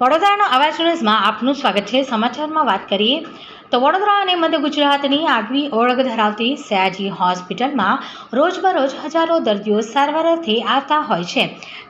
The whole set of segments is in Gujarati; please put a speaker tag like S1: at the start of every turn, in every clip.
S1: વડોદરાનો અવાજ ન્યૂઝમાં આપનું સ્વાગત છે. સમાચારમાં વાત કરીએ તો વડોદરા અને મધ્ય ગુજરાતની આગવી ઓળખ ધરાવતી સયાજી હોસ્પિટલમાં રોજબરોજ હજારો દર્દીઓ સારવાર અર્થે આવતા હોય છે.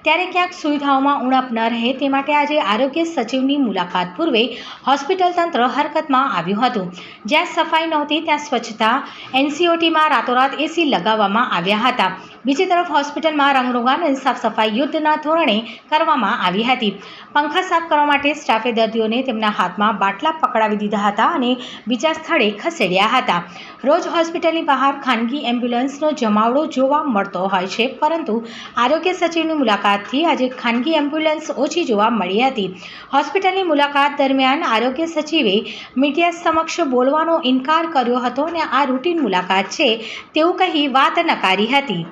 S1: ત્યારે ક્યાંક સુવિધાઓમાં ઉણપ ન રહે તે માટે આજે આરોગ્ય સચિવની મુલાકાત પૂર્વે હોસ્પિટલ તંત્ર હરકતમાં આવ્યું હતું. જ્યાં સફાઈ નહોતી, ત્યાં સ્વચ્છતા, એનસીઓટીમાં રાતોરાત એસી લગાવવામાં આવ્યા હતા. બીજી તરફ હોસ્પિટલમાં રંગરોગાન અને સાફ સફાઈ યુદ્ધના ધોરણે કરવામાં આવી હતી. પંખા સાફ કરવા માટે સ્ટાફે દર્દીઓને તેમના હાથમાં બાટલા પકડાવી દીધા હતા અને બીજા સ્થળે ખસેડ્યા હતા. રોજ હોસ્પિટલની બહાર ખાનગી એમ્બ્યુલન્સનો જમાવડો જોવા મળતો હોય છે, પરંતુ આરોગ્ય સચિવની મુલાકાતથી આજે ખાનગી એમ્બ્યુલન્સ ઓછી જોવા મળી હતી. હોસ્પિટલની મુલાકાત દરમિયાન આરોગ્ય સચિવે મીડિયા સમક્ષ બોલવાનો ઇનકાર કર્યો હતો અને આ રૂટીન મુલાકાત છે તેવું કહી વાત નકારી હતી.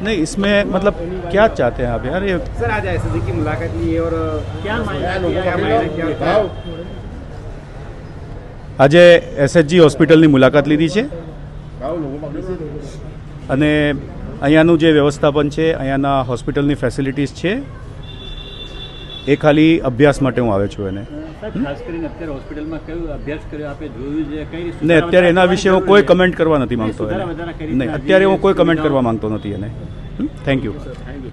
S2: नहीं इसमें मतलब क्या चाहते हैं आप यार ये
S3: सर आज एसएससी की मुलाकात ली है और क्या मायना क्या मायना क्या होता है
S2: આજે એસએચજી હોસ્પિટલની મુલાકાત લીધી છે અને અહીંયાનું જે વ્યવસ્થાપન છે અહીંયાના હોસ્પિટલની ફેસિલિટીઝ છે એ ખાલી અભ્યાસ માટે હું આવ્યો છું એને ને અત્યારે એના વિશે હું કોઈ કમેન્ટ કરવા નથી માંગતો નહીં અત્યારે હું કોઈ કમેન્ટ કરવા માંગતો નથી એને. Thank you
S4: thank you